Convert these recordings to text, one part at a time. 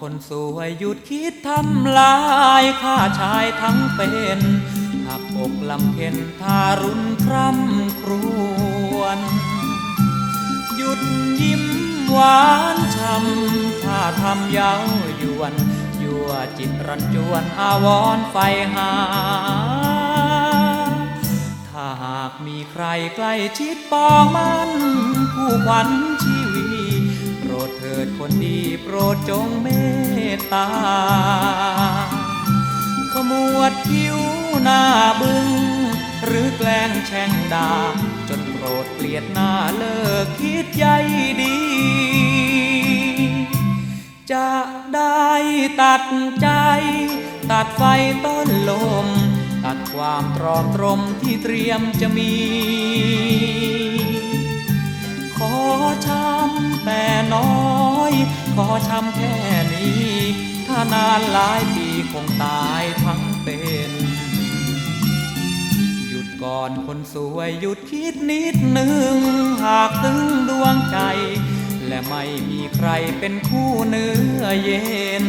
คนสวยหยุดคิดทำลายข้าชายทั้งเป็นหักอกลำเค็นทารุณคร่ำครวญหยุดยิ้มหวานช่ำถ้าทำเย้ายวนยั่วจิตรันจวนอาวรไฟหา ถ้าหากมีใครใกล้ชิดปองมัน ผู้ขวัญชี คนดีโปรดจงเมตตา ขมวดคิ้วหน้าบึง้งหรือแกล้งแช่งด่าจนโกรธเกลียดหน้าเลิกคิดใยดี จะได้ตัดใจ ตัดไฟต้นลม ตัดความตรอมตรมที่เตรียมจะมี อช้ำแค่นี้ ถ้านานหลายปีคงตายทั้งเป็น หยุดก่อนคนสวยหยุดคิดนิดหนึ่ง หากถึงดวงใจ และไม่มีใครเป็นคู่เนื้อเย็น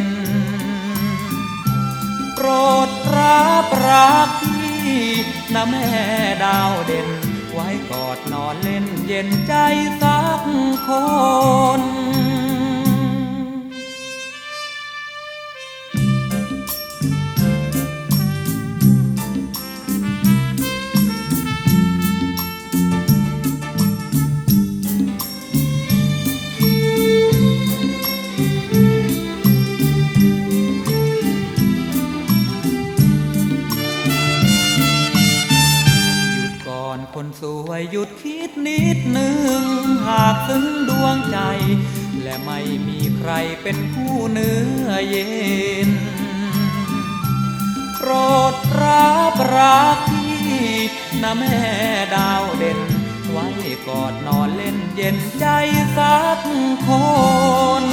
โปรดรับรักพี่นะแม่ดาวเด่น ไว้กอดนอนเล่นเย็นใจสัก คนสวยหยุดคิดนิดหนึ่ง หากถึงดวงใจ และไม่มีใครเป็นผู้เนื้อเย็น โปรดรับรักพี่นะแม่ดาวเด่น ไว้กอดนอนเล่นเย็นใจสักคน